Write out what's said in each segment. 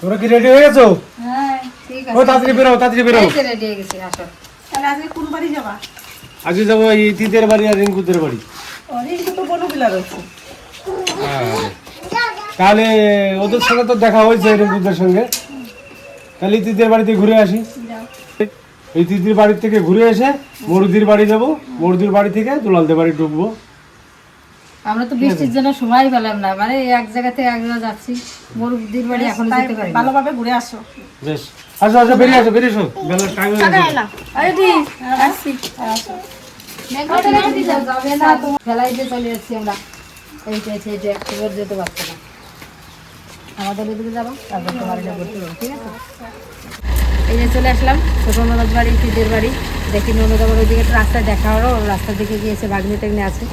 তোমরা কি রেডি হয়ে গেছো? হ্যাঁ ঠিক ও তাড়াতাড়ি বেরো তাড়াতাড়ি বেরো। এই রেডি হয়ে গেছি আসো। তাহলে আজকে কোন বাড়ি যাবা? আজকে যাব এই তিতের বাড়ি আর রিঙ্কুদের বাড়ি। অনেক তো বনবিলা রয়েছে তাহলে ওদের সঙ্গে তো দেখা হয়েছে রিঙ্কুদের সঙ্গে। তাহলে এই তিতের বাড়িতে ঘুরে আসি। এই তিতির বাড়ি থেকে ঘুরে এসে মরুদির বাড়ি যাব। মরুদির বাড়ি থেকে দুলালদের বাড়ি ঢুকবো। আমরা তো বৃষ্টির জন্য সময় পেলাম না। মানে এক জায়গা থেকে এক জায়গা যাচ্ছি। মরুদির বাড়ি এখন যেতে পারি। ভালোভাবে ঘুরে আসো। বেশ। আসো আসো বেরিয়ে আসো বেরিয়ে আসো। বেলার টাইম হয়ে গেছে। মেঘনাটা রেখে দিতে যাবে না তো। ফেলাইতে চলে যাচ্ছি আমরা। এই যে এই যে একবার যেতে পারছে না। আমাদের এদিকে যাব তারপর তোমার এটা করতে পারব ঠিক আছে? এই যে চলে আসলাম ছোট ননদ বাড়ি পিদের বাড়ি। দেখি ননদ আবার ওইদিকে একটা রাস্তায় দেখা হলো রাস্তার দিকে গিয়েছে বাগনি টাগনি আছে।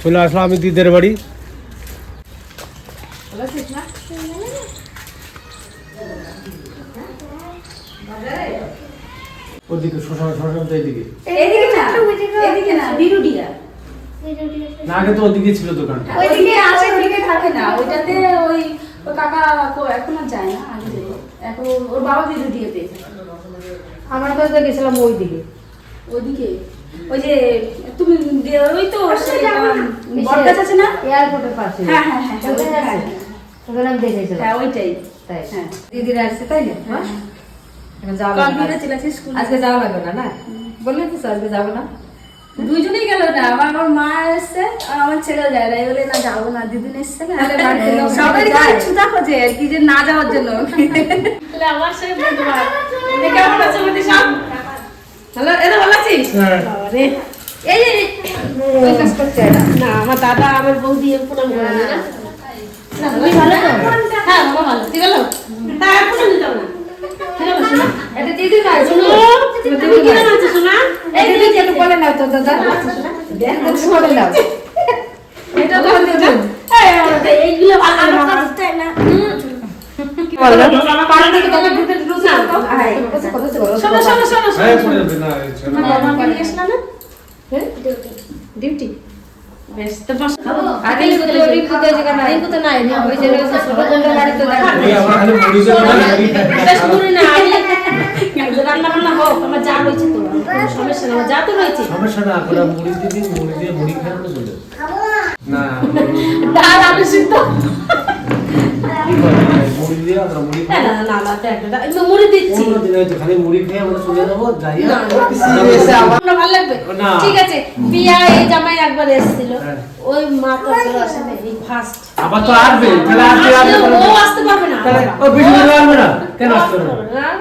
চলে আসলাম আমি দিদের বাড়ি। ওদিকে তো এদিকে এদিকে না এদিকে না বিরুডিয়া না আগে তো ওদিকে ছিল দোকানটা। ওইদিকে আসে ওইদিকে থাকে না। ওইটাতে ওই কাকা কো- এখন আর যায় না আগে যেত এখন ওর বাবা বিরুডিয়াতে আমার কাছে তো গেছিলাম ওই দিকে ওইদিকে? ওই যে তুমি ওই তো বটগাছ আছে না? এয়ারপোর্টের পাশে। হ্যাঁ হ্যাঁ হ্যাঁ হ্যাঁ, আমি হ্যাঁ ওইটাই। তাই। হ্যাঁ। দিদিরা আসছে তাই না? আজকে যাওয়া লাগবে না না? বললে তো আজকে যাব না। দুইজনেই গেল না আমার আমার মা এসছে আর আমার ছেলে যায় না। এবারে না যাব না দিদিন এসছে না সবাই ছুতা খোঁজে আর কি যে না যাওয়ার জন্য। আমার সব হ্যালো এটা ভালো আছিস? এই ওই কাজ করছে না আমার দাদা আমার বৌদি প্রণাম করে না হ্যাঁ হ্যাঁ শোনা শোনো শোনো শোনো হ্যাঁ? এই হ্যাঁ ডিউটি বেশ তো বস আর রিঙ্কু তো রিঙ্কু তো যেখানে নাই রিঙ্কু তো নাই না ওই যে রয়েছে ছোট দেখা বেশ পুরি না রান্না বান্না হোক আমার যা রয়েছে তো সমস্যা নেই যা তো রয়েছে। সমস্যা না করে মুড়ি দিদি মুড়ি দিয়ে মুড়ি খেয়ে চলে না ডাল আলু সিদ্ধ হ্যাঁ।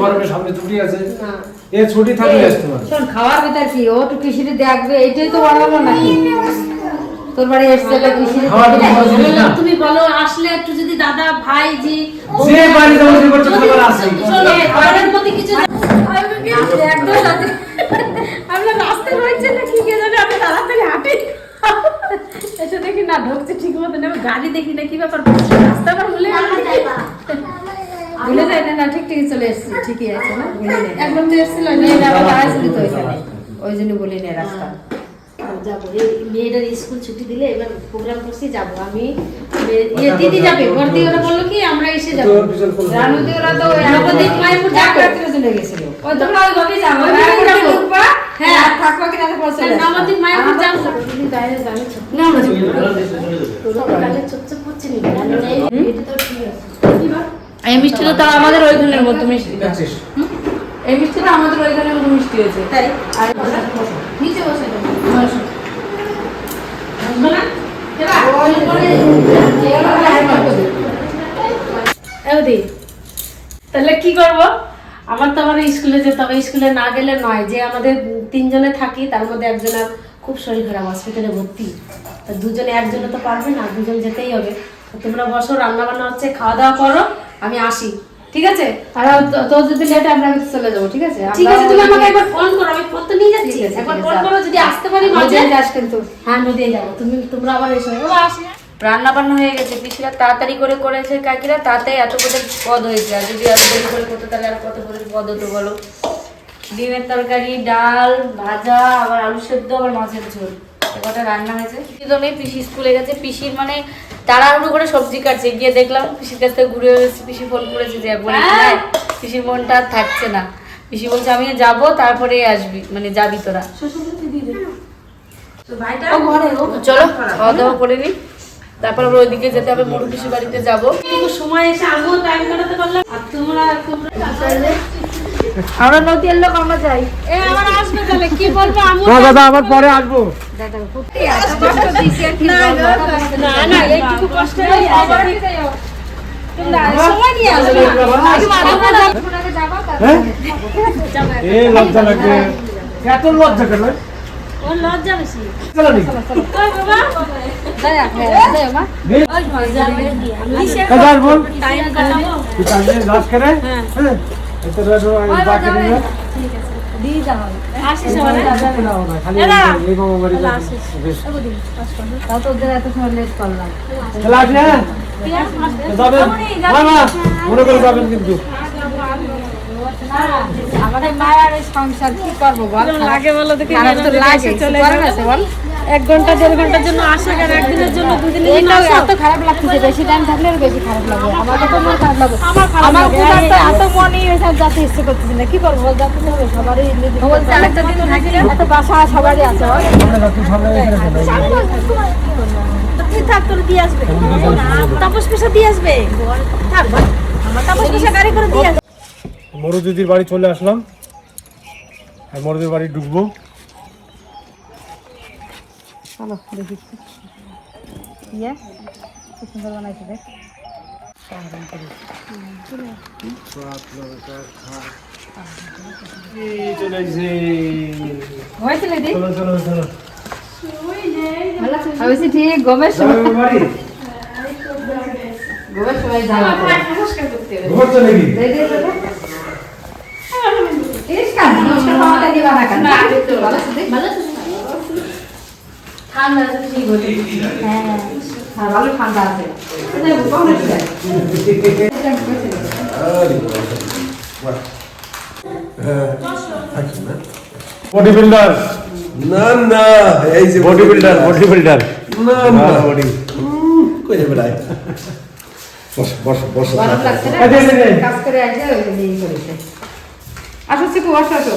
গরমের সামনে ছুটি আছে এ ছুটি খাওয়ার ভিতর কি ও তো কৃষিতে দেখবে এটাই তো হলো নাকি তোর বাড়ি। তুমি বলো আসলে একটু যদি দাদা ভাই জি যে বাড়ি যাব সে করছে খাবার আছে। শোনো, ঘরের প্রতি কিছু একদম সাথে আমরা রাস্তায় রয়েছে না কি কে জানে আমরা তাড়াতাড়ি হাঁটি। এসে দেখি না ঢুকছে ঠিক মতো না গাড়ি দেখি না কি ব্যাপার? রাস্তা আমার ভুলে ভুলে যাই না না ঠিক ঠিক চলে এসছি ঠিকই আছে না? একদম তো এসেছিল আবার দাঁড়াইছিল তো ওইখানে। ওই জন্য বলি নে রাস্তা। যাব। এই মেয়েটার স্কুল ছুটি দিলে এবার প্রোগ্রাম করছি যাব। আমি ইয়ে দিদি যাবে বর্দি ওরা বলল কি আমরা এসে যাব। রানুদি ওরা তো নবদ্বীপ মায়াপুর চলে গেছিল। ওই তোমরা ওইভাবেই যাব। হ্যাঁ। আর থাকবা কিনা তো পরে চলে আসবা। নবদ্বীপ মায়াপুর যাব দিদি বাইরে যাবে না আমরা এই মিষ্টিটা তো আমাদের ওইখানের মতো মিষ্টি। এই মিষ্টিটা আমাদের ওইখানের মতো মিষ্টি হয়েছে। তাই? আর নিচে বসে তাহলে কি করব? আমার তো আবার স্কুলে যেতে হবে। স্কুলে না গেলে নয়। যে আমাদের তিনজনে থাকি, তার মধ্যে একজনের খুব শরীর খারাপ হসপিটালে ভর্তি। তা দুজনে, একজনে তো পারবে না, দুজন যেতেই হবে। তোমরা বসো রান্না বান্না হচ্ছে, খাওয়া দাওয়া করো, আমি আসি। ঠিক আছে? আর তোর যদি লেট আমরা চলে যাব ঠিক আছে? ঠিক আছে তুমি আমাকে একবার ফোন করো আমি ফোন তো নিয়ে যাচ্ছি। একবার ফোন করো যদি আসতে পারি মাঝে। যাস কিন্তু। হ্যাঁ নদীয়ে যাব। তুমি তোমরা আবার এসো। আসি। রান্না বান্না হয়ে গেছে পিসিরা তাড়াতাড়ি করে করেছে কাকিরা তাতে এত করে পদ হয়েছে। আর যদি আর দেরি করে করতো তাহলে আর কত পদ হতো বলো? ডিমের তরকারি ডাল ভাজা আবার আলু সেদ্ধ আবার মাছের ঝোল। এ কটা রান্না হয়েছে? কিছু তো নেই পিসি স্কুলে গেছে। পিসির মানে তাড়াহুড়ো করে সবজি কাটছে গিয়ে দেখলাম পিসির কাছ থেকে ঘুরে এসেছি পিসি ফোন করেছে যে একবার পিসির মনটা আর থাকছে না। পিসি বলছে আমি যাব তারপরে আসবি মানে যাবি তোরা। চলো খাওয়া দাওয়া করে নি। তারপর আমরা ওইদিকে যেতে হবে মুরু পিসির বাড়িতে যাব। কিন্তু সময় এসে আমিও টাইম কাটাতে পারলাম আর তোমরা আমরা নদীর লোক আমরা যাই। এ আমার আসবে তাহলে কি বলব আমি না দাদা আবার পরে আসব। না না একটু কষ্ট হয়ে সময় নিয়ে আসবে হ্যাঁ? লজ্জা লাগবে। এত লজ্জা কেন? লজ্জা বেশি। চলো বাবা। টাইম কাটাবো। তুই কাজে করে হ্যাঁ। হ্যাঁ? না মনে করে যাবেন কিন্তু। আমাদের মায়ের সংসার কি করব বল? লাগে বলো দেখি চলে গেছে বল? এক ঘণ্টা দেড় ঘণ্টার জন্য আসা কেন একদিনের জন্য দুদিনের জন্য এত খারাপ লাগতেছে বেশি টাইম থাকলে আরও বেশি খারাপ লাগবে আমাদের তো মন খারাপ লাগবে আমার খারাপ আমার তো এত মনেই হয়েছে আর যেতে ইচ্ছে করতেছে না। কি করব বল যেতে হবে সবারই বলছে আরেকটা দিন থাকলে। এত বাসা সবারই আছে। তুই সামনে এখানে চলে তুই থাক তোর দিয়ে আসবে। তাপস পেশা দিয়ে আসবে। থাক আমার তাপস পেশা গাড়ি করে দিয়ে আসবে। মরু দিদির বাড়ি চলে আসলাম। আর মরুদির বাড়ি ঢুকবো। চলো দেখি। ইয়ে কি সুন্দর বানাইছে দেখ। এই চলে এসেছে ঠান্ডা ঠিক হতে ভালো ঠান্ডা আছে। বডি বিল্ডার না না এই যে বডি বিল্ডার বডি বিল্ডার না। না বডি কই যাবে রাই বস বস বস। কাজ করে আসে এই করেছে। আসো আসো আসো।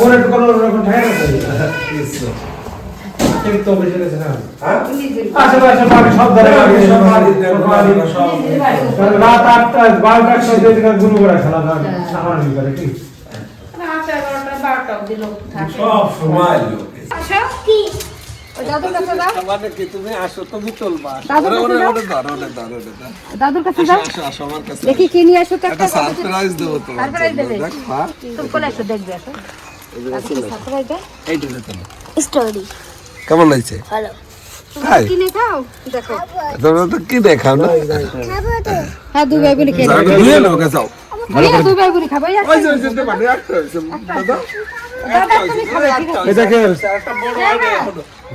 মনে একটু রকম ঠিক তো বেশি গেছে না আসে আসে বাড়ি সব ধরে বাড়ি সব বাড়ি সব বাড়ি। কারণ রাত আটটা বারোটার সময় গুরু করে খেলা আমার করে কি? সব সময় লোক। ওই দাদুর কাছে মানে কি তুমি আসো তুমি চলবা। ওরে ওরে ওরে ধরো ওরে ধরো ওরে ধরো। দাদুর কাছে যাও। আসো আসো আমার কাছে দেখি কি নিয়ে আসো একটা একটা সারপ্রাইজ দেবো তোমার Surprise দেবে? দেখ হ্যাঁ। তুমি কোলে এসো দেখবে আসো। সারপ্রাইজ তুমি স্টোরি কেমন লাগছে? তাই তোমরা তো কি দেখাও না? হ্যাঁ ভাই খেয়ে যাও। ভাই খাব মানে একটা হয়েছে দাদা দাদা তুমি খাবে ঠিক আছে। এই দেখেন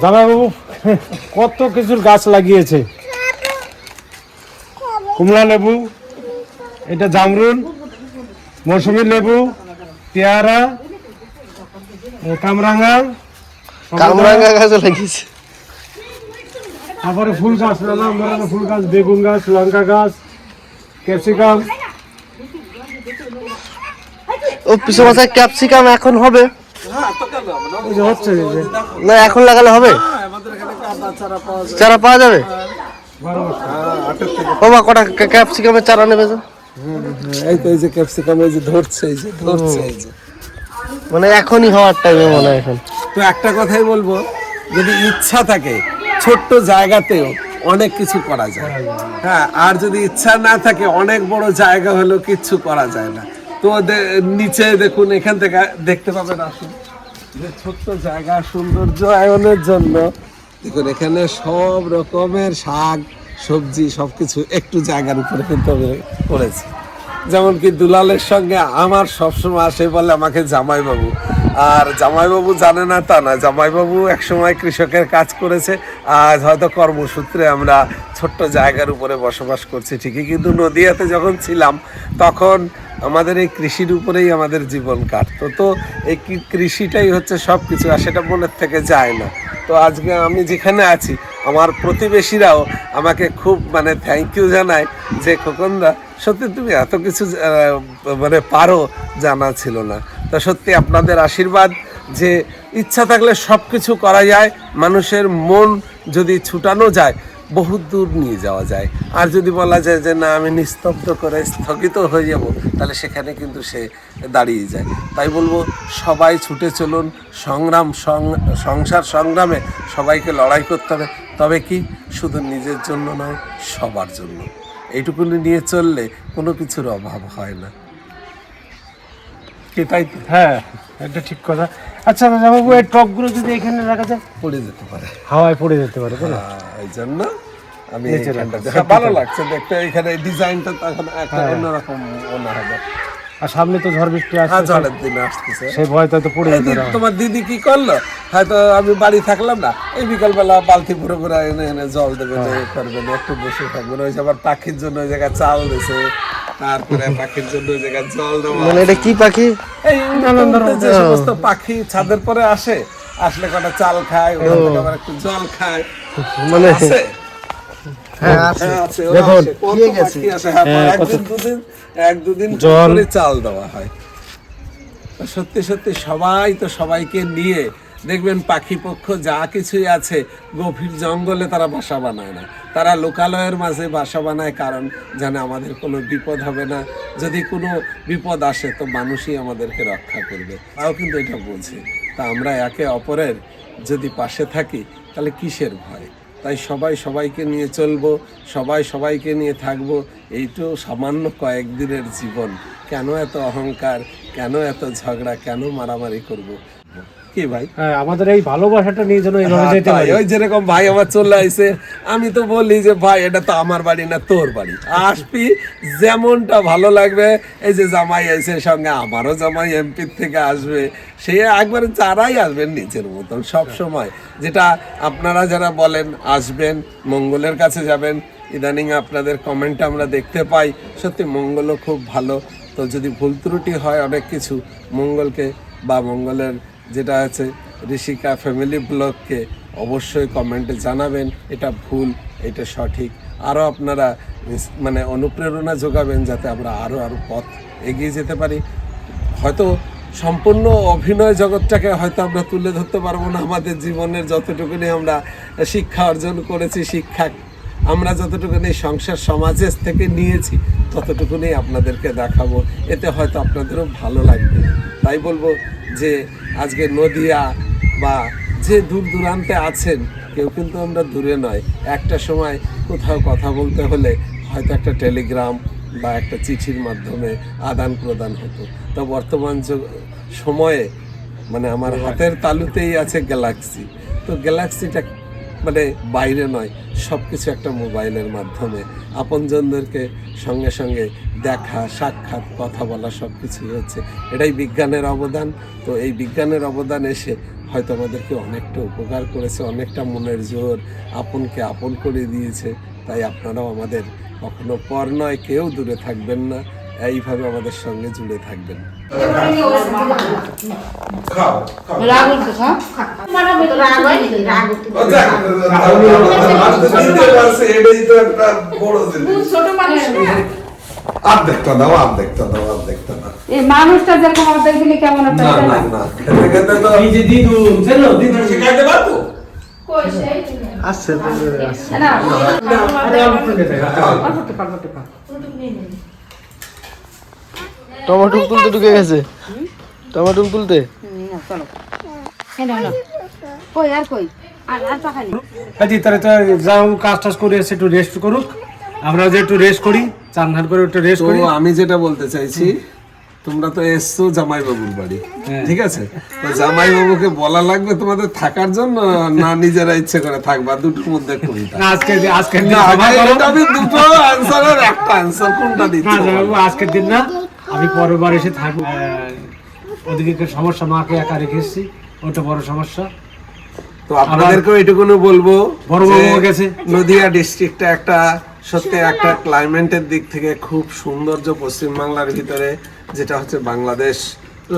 জামাইবাবু কত কিছুর গাছ লাগিয়েছে? কমলা লেবু এটা জামরুল মৌসুমী লেবু পেয়ারা এ কামরাঙ্গা কামরাঙ্গা গাছে লাগিয়েছে। তারপরে ফুল গাছ নানান ধরনের ফুল গাছ বেগুন গাছ লঙ্কা গাছ ক্যাপসিকাম। ও পিছু মাথায় ক্যাপসিকাম এখন হবে? হচ্ছে না এখন লাগালে হবে? চারা পাওয়া যাবে? মা কটা ক্যাপসিকামের চারা নেবে তো এই তো এই যে ক্যাপসিকাম এই যে ধরছে এই যে ধরছে এই যে। মানে এখনই হওয়ার টাইমে মনে হয় এখন। তো একটা কথাই বলব, যদি ইচ্ছা থাকে, ছোট্ট জায়গাতেও অনেক কিছু করা যায়। হ্যাঁ আর যদি ইচ্ছা না থাকে, অনেক বড় জায়গা হলেও কিচ্ছু করা যায় না। তো নিচে দেখুন, এখান থেকে দেখতে পাবেন আসুন। যে ছোট্ট জায়গা, সৌন্দর্য আয়নের জন্য দেখুন, এখানে সব রকমের শাক, সবজি, সবকিছু একটু জায়গার উপরে কিন্তু করেছি। যেমন কি দুলালের সঙ্গে আমার সবসময় আসে বলে আমাকে জামাইবাবু। আর জামাইবাবু জানে না তা না, জামাইবাবু একসময় কৃষকের কাজ করেছে, আজ হয়তো কর্মসূত্রে আমরা ছোট্ট জায়গার উপরে বসবাস করছি, ঠিকই কিন্তু নদিয়াতে যখন ছিলাম, তখন আমাদের এই কৃষির উপরেই আমাদের জীবন কাটতো। তো এই কৃষিটাই হচ্ছে সব কিছু আর সেটা মনের থেকে যায় না। তো আজকে আমি যেখানে আছি আমার প্রতিবেশীরাও আমাকে খুব মানে থ্যাংক ইউ জানায় যে, খোকনদা, সত্যি তুমি এত কিছু মানে পারো জানা ছিল না। তা সত্যি আপনাদের আশীর্বাদ যে ইচ্ছা থাকলে সব কিছু করা যায়, মানুষের মন যদি ছুটানো যায় বহুত দূর নিয়ে যাওয়া যায়। আর যদি বলা যায় যে, না, আমি নিস্তব্ধ করে স্থগিত হয়ে যাব, তাহলে সেখানে কিন্তু সে দাঁড়িয়ে যায়। তাই বলব, সবাই ছুটে চলুন, সংগ্রাম সংসার সংগ্রামে সবাইকে লড়াই করতে হবে। তবে কি শুধু নিজের জন্য নয় সবার জন্য। এইটুকুনি নিয়ে চললে কোনো কিছুর অভাব হয় না। কি তাই হ্যাঁ এটা ঠিক কথা। আচ্ছা বাবু এই টপগুলো যদি এখানে রাখা যায়? পড়ে যেতে পারে। হাওয়ায় পড়ে যেতে পারে? আহ, এই জন্য আমি হ্যাঁ, ভালো লাগছে দেখতে এখানে ডিজাইনটা তখন একটা অন্যরকম মনে হবে। আর সামনে তো ঝড় বৃষ্টি হ্যাঁ আসছে ঝড়ের দিন আসতেছে। সেই ভয়টা তো পড়ে যেতে তোমার দিদি কি করল? হয়তো আমি বাড়ি থাকলাম না। এই বিকালবেলা বালতি পুরো পুরো এনে এনে জল দেবে না, করবে একটু বসে থাকবে। না। ওই যে আবার পাখির জন্য ওই জায়গায় চাল দিছে। তারপরে পাখির জন্য ওই জায়গায় জল দেওয়া মানে এটা কি পাখি? এই উড়তে যে সমস্ত পাখি ছাদের পরে আসে আসলে কটা চাল খায় ওখান থেকে আবার একটু জল খায়। মানে চাল দেওয়া হয়। সত্যি সত্যি সবাই তো সবাইকে নিয়ে দেখবেন পাখি পক্ষ যা কিছুই আছে গভীর জঙ্গলে তারা বাসা বানায় না। তারা লোকালয়ের মাঝে বাসা বানায় কারণ যেন আমাদের কোনো বিপদ হবে না। যদি কোনো বিপদ আসে তো মানুষই আমাদেরকে রক্ষা করবে। তাও কিন্তু এটা বোঝে। তা আমরা একে অপরের যদি পাশে থাকি তাহলে কিসের ভয়? তাই সবাই সবাইকে নিয়ে চলবো, সবাই সবাইকে নিয়ে থাকব। তো সামান্য কয়েকদিনের জীবন। কেন এত অহংকার? কেন এত ঝগড়া? কেন মারামারি করব? কি ভাই? হ্যাঁ আমাদের এই ভালোবাসাটা নিয়ে যেন এইভাবে হ্যাঁ, যেতে পারি ওই যেরকম ভাই আমার চলে আইছে আমি তো বলি যে ভাই এটা তো আমার বাড়ি না তোর বাড়ি। আসবি যেমনটা ভালো লাগবে এই যে জামাই আইছে সঙ্গে আমারও জামাই এমপি থেকে আসবে। সে একবারে যারাই আসবেন নিজের মতন সব সময়। যেটা আপনারা যারা বলেন আসবেন মঙ্গলের কাছে যাবেন ইদানিং আপনাদের কমেন্ট আমরা দেখতে পাই। সত্যি মঙ্গলও খুব ভালো। তো যদি ভুল ত্রুটি হয় অনেক কিছু মঙ্গলকে বা মঙ্গলের যেটা আছে ঋষিকা ফ্যামিলি ব্লগকে অবশ্যই কমেন্টে জানাবেন, এটা ভুল, এটা সঠিক। আরও আপনারা মানে অনুপ্রেরণা যোগাবেন যাতে আমরা আরও আরও পথ এগিয়ে যেতে পারি। হয়তো সম্পূর্ণ অভিনয় জগৎটাকে হয়তো আমরা তুলে ধরতে পারব না, আমাদের জীবনের যতটুকুনি আমরা শিক্ষা অর্জন করেছি, শিক্ষা আমরা যতটুকুনি সংসার সমাজের থেকে নিয়েছি, ততটুকুনি আপনাদেরকে দেখাবো। এতে হয়তো আপনাদেরও ভালো লাগবে। তাই বলব যে, আজকে নদিয়া বা যে দূর দূরান্তে আছেন, কেউ কিন্তু আমরা দূরে নয়। একটা সময় কোথাও কথা বলতে হলে হয়তো একটা টেলিগ্রাম বা একটা চিঠির মাধ্যমে আদান প্রদান হতো। তো বর্তমান সময়ে মানে আমার হাতের তালুতেই আছে গ্যালাক্সি তো গ্যালাক্সিটা মানে বাইরে নয় সব কিছু একটা মোবাইলের মাধ্যমে। আপনজনদেরকে সঙ্গে সঙ্গে দেখা, সাক্ষাৎ, কথা বলা সব কিছুই হচ্ছে। এটাই বিজ্ঞানের অবদান। তো এই বিজ্ঞানের অবদান এসে হয়তো আমাদেরকে অনেকটা উপকার করেছে, অনেকটা মনের জোর আপনকে আপন করে দিয়েছে। তাই আপনারাও আমাদের কখনো পর নয়, কেউ দূরে থাকবেন না। এইভাবে আমাদের সঙ্গে জুড়ে থাকবেন। খাও রাগ উঠছে, হ্যাঁ? অর্ধেকটা দাও অর্ধেকটা দাও অর্ধেকটা দাও এই মানুষটা যেরকম অর্ধেক দিলে কেমন একটা না না না খেতে খেতে তো এই যে দিদুন জানো দিদুন শিখাইতে পারব আসছে আসছে না, আরে অল্প করে দে। অল্প একটু, অল্প একটু খাও। টমেটো তুলতে ঢুকে গেছে। টমেটো তুলতে? হুম, নাও, চলো। এই নাও, নাও। কই আর কই? আর আর পাখালি কাজী তাহলে তো যাও কাজ টাজ করে এসে একটু রেস্ট করুক। আমরা যে একটু রেস্ট করি চান ধান করে একটু রেস্ট করি। আমি যেটা বলতে চাইছি তোমরা তো এসছো জামাই বাবুর বাড়ি ঠিক আছে? তো জামাই বাবুকে বলা লাগবে তোমাদের থাকার জন্য না নিজেরা ইচ্ছে করে থাকবা দুটোর মধ্যে কোনটা আজকে আমি দুটো একটা কোনটা দিচ্ছি আজকের দিন না। আমি পরের বার এসে থাকব। ওদিকে একটা সমস্যা মাকে একা রেখে এসেছি। ওটা বড় সমস্যা। তো আপনাদেরকেও এটুকুনো বলব বড় যে গেছে। নদিয়া ডিস্ট্রিক্টটা একটা সত্যি একটা ক্লাইমেটের দিক থেকে খুব সৌন্দর্য পশ্চিমবাংলার ভিতরে যেটা হচ্ছে বাংলাদেশ।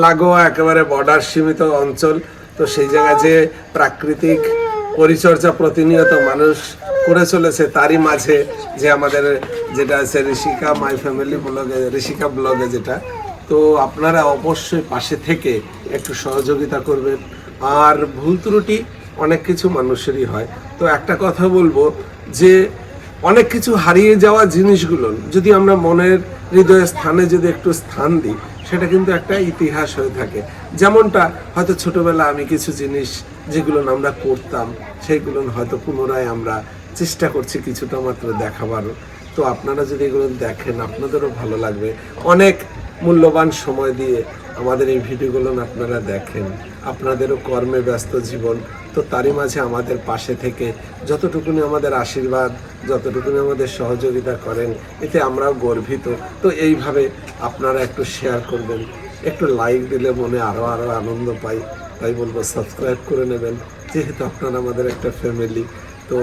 লাগোয়া একেবারে বর্ডার সীমিত অঞ্চল। তো সেই জায়গায় যে প্রাকৃতিক পরিচর্যা প্রতিনিয়ত মানুষ করে চলেছে, তারই মাঝে যে আমাদের যেটা আছে ঋষিকা মাই ফ্যামিলি ব্লগে ঋষিকা ব্লগে যেটা, তো আপনারা অবশ্যই পাশে থেকে একটু সহযোগিতা করবেন। আর ভুল ত্রুটি অনেক কিছু মানুষেরই হয়। তো একটা কথা বলব যে অনেক কিছু হারিয়ে যাওয়া জিনিসগুলো, যদি আমরা মনের হৃদয়ের স্থানে যদি একটু স্থান দিই, সেটা কিন্তু একটা ইতিহাস হয়ে থাকে। যেমনটা হয়তো ছোটবেলা আমি কিছু জিনিস যেগুলো আমরা করতাম, সেইগুলো হয়তো পুনরায় আমরা চেষ্টা করছি কিছুটা মাত্র দেখাবার। তো আপনারা যদি এগুলো দেখেন, আপনাদেরও ভালো লাগবে। অনেক মূল্যবান সময় দিয়ে আমাদের এই ভিডিওগুলো আপনারা দেখেন। আপনাদেরও কর্মে ব্যস্ত জীবন। তো তারই মাঝে আমাদের পাশে থেকে যতটুকুনি আমাদের আশীর্বাদ, যতটুকুনি আমাদের সহযোগিতা করেন, এতে আমরাও গর্বিত। তো এইভাবে আপনারা একটু শেয়ার করবেন। একটু লাইক দিলে মনে আরও আরও আনন্দ পাই। তাই বলব সাবস্ক্রাইব করে নেবেন। যেহেতু আপনারা আমাদের একটা ফ্যামিলি তো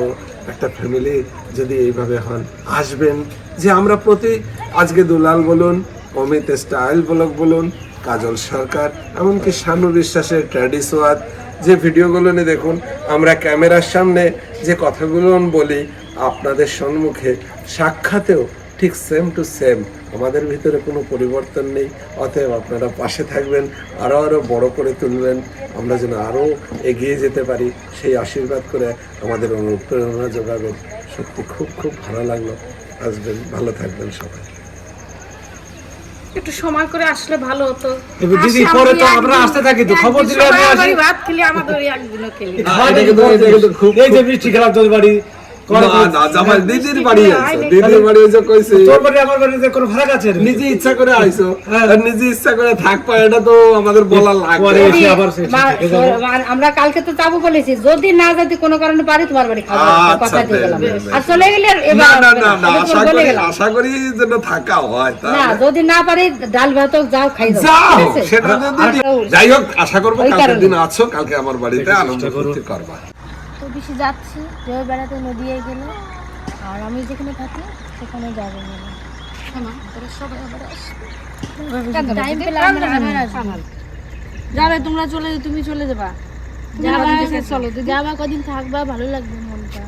একটা ফ্যামিলি যদি এইভাবে হন, আসবেন। যে আমরা প্রতি, আজকে দুলাল বলুন, অমিত স্টাইল ব্লগ বলুন, কাজল সরকার, এমনকি শানু বিশ্বাসের ট্র্যাডিসোয়াদ যে ভিডিওগুলো নিয়ে দেখুন, আমরা ক্যামেরার সামনে যে কথাগুলো বলি, আপনাদের সম্মুখে সাক্ষাতেও ঠিক সেম টু সেম আমাদের ভিতরে কোনো পরিবর্তন নেই। অতএব আপনারা পাশে থাকবেন আরও আরও বড় করে তুলবেন। আমরা যেন আরও এগিয়ে যেতে পারি। সেই আশীর্বাদ করে আমাদের অনুপ্রেরণা যোগাবেন। সত্যি খুব খুব ভালো লাগল। আসবেন ভালো থাকবেন সবাই। একটু সময় করে আসলে ভালো হতো। দিদি পরে তো আমরা আসতে থাকি তো। খবর দিলে আমি আসি। ভাত খেলে আমাদের ওই একদিনও খেলি। হ্যাঁ, এই যে মিষ্টি খেলাম তোর বাড়ি আমার বাড়িতে কোনো ফারাক আছে? নিজে ইচ্ছা করে আইছো। নিজে ইচ্ছা করে থাকবা এটা তো আমাদের বলা লাগবে। এসে আবার সে মা- ঠিক আছে। মা- আমরা কালকে তো যাব বলেছি। যদি না যদি কোনো কারণে পারি তোমার বাড়ি খাব আচ্ছা, কথা দিয়ে গেলাম। বেশ, বেশ। আর চলে গেলে না না না। না। না আশা করি আশা করি যেন থাকা হয় না যদি না পারি ডাল ভাত যাও খাই যাও সেটা যদি যাই হোক আশা করব দিন আছো কালকে আমার বাড়িতে আনন্দ ফুর্তি করবা। বেশি যাচ্ছি কেউ বেড়াতে নদীয়ে গেল আর আমি যেখানে থাকি সেখানে যাব যাবে তোমরা চলে তুমি চলে যাবা। চলো যাবা কদিন থাকবা ভালো লাগবে মনটা।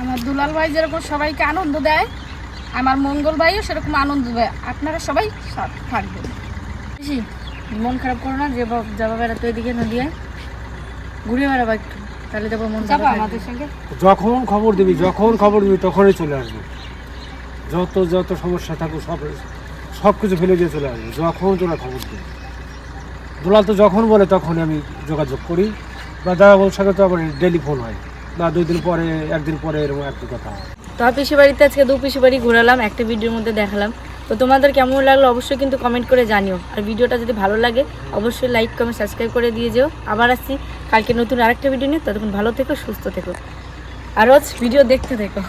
আমার দুলাল ভাই যেরকম সবাইকে আনন্দ দেয় আমার মঙ্গল ভাইও সেরকম আনন্দ দেয়। আপনারা সবাই থাকবেন। মন খারাপ করো না যে যাবা বেড়াতে ওইদিকে নদিয়ায় ঘুরে বেড়াবা একটু। তাহলে দেখো মন যাব আমাদের সঙ্গে? যখন খবর দিবি যখন খবর দিবি তখনই চলে আসবে। যত যত সমস্যা থাকুক সব সব কিছু ফেলে দিয়ে চলে আসবে। যখন তোরা খবর দিবি। দুলাল তো যখন বলে তখনই আমি যোগাযোগ করি। বা দাদা ওর সাথে তো আবার ডেলি ফোন হয়। বা দুই দিন পরে একদিন পরে এরকম একই কথা হয়। তো পিসি বাড়িতে আজকে দু পিসি বাড়ি ঘোরালাম একটা ভিডিওর মধ্যে দেখালাম। তো তোমাদের কেমন লাগল অবশ্যই কিন্তু কমেন্ট করে জানিও। আর ভিডিওটা যদি ভালো লাগে, অবশ্যই লাইক কমেন্ট সাবস্ক্রাইব করে দিয়ে যেও। আবার আসছি কালকে নতুন আরেকটা ভিডিও নিয়ে। ততক্ষণ ভালো থেকো, সুস্থ থেকো। আর রোজ ভিডিও দেখতে থেকো।